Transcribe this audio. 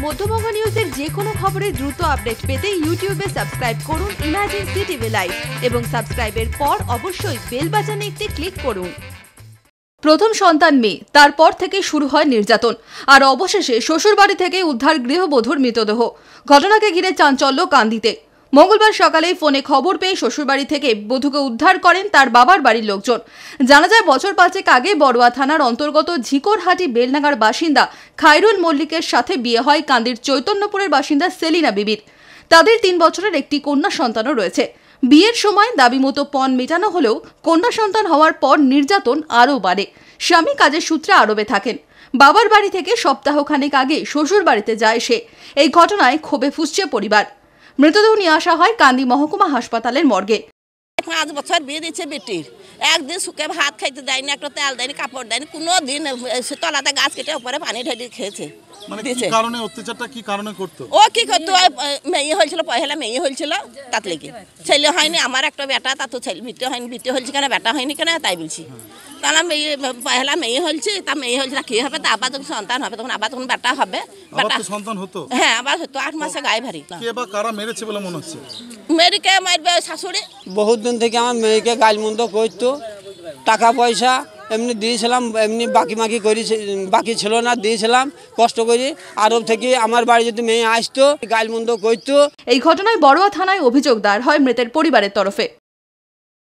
মধ্যবঙ্গ নিউজের যে কোনো খবরের দ্রুত আপডেট পেতে ইউটিউবে সাবস্ক্রাইব করুন ইমাজিন সিটিভি লাইভ এবং সাবস্ক্রাইবের পর অবশ্যই বেল বাজানে একটি ক্লিক করুন। প্রথম সন্তান মেয়ে, তারপর থেকে শুরু হয় নির্যাতন। আর অবশেষে শ্বশুরবাড়ি থেকে উদ্ধার গৃহবধূর মৃতদেহ। ঘটনাকে ঘিরে চাঞ্চল্য কান্দিতে। মঙ্গলবার সকালে ফোনে খবর পেয়ে শ্বশুরবাড়ি থেকে বধূকে উদ্ধার করেন তার বাবার বাড়ির লোকজন। জানা যায়, বছর পাঁচেক আগে বড়ুয়া থানার অন্তর্গত ঝিকরহাটি বেলনাগার বাসিন্দা খায়রুল মল্লিকের সাথে বিয়ে হয় কান্দির চৈতন্যপুরের বাসিন্দা সেলিনা বিবির। তাদের তিন বছরের একটি কন্যা সন্তানও রয়েছে। বিয়ের সময় দাবি মতো পণ মেটানো হলেও কন্যা সন্তান হওয়ার পর নির্যাতন আরও বাড়ে। স্বামী কাজের সূত্রে আরবে থাকেন, বাবার বাড়ি থেকে সপ্তাহখানেক আগে শ্বশুর বাড়িতে যায় সে। এই ঘটনায় ক্ষোভে ফুসছে পরিবার। মৃতদেহ নিয়ে আসা হয় কান্দি মহকুমা হাসপাতালের মর্গে। পাঁচ বছর বিয়ে দিচ্ছে বেটির। একদিন শুকে ভাত খাইতে দেয়নি একটা তেল দেয়নি কাপড় দেয়নি কোনো দিন তলাতে গাছ কেটে উপরে পানি ঢেলে খেয়েছে। মানে কি কারণে অত্যাচারটা কি কারণে করতো? ও কি করতো? মেয়ে হয়েছিল পয়লা মেয়ে হয়েছিল তাত লেগে। ছেলে হয়নি আমার একটা বেটা তা তো ছেলে বিটে হয়নি বিটে হয়েছে কেন বেটা হয়নি কেন তাই বলছি। তাহলে মেয়ে পয়লা মেয়ে হয়েছে তা মেয়ে হয়েছে না কি হবে? তা আবার যখন সন্তান হবে তখন আবার তখন বেটা হবে বেটা তো সন্তান হতো। হ্যাঁ আবার হতো আট মাসে গায়ে ভারি। কে বা কারা মেরেছে বলে মনে হচ্ছে? মেয়েকে মারবে শাশুড়ি? বহুত দিন থেকে আমার মেয়েকে গালমন্দ করতো টাকা পয়সা এমনি দিয়েছিলাম এমনি বাকি মাকি করি বাকি ছিল না দিয়েছিলাম কষ্ট করি আরব থেকে আমার বাড়ি যদি মেয়ে আসতো গালমন্দ করতো। এই ঘটনায় বড়ুয়া থানায় অভিযোগ দায়ের হয় মৃতের পরিবারের তরফে।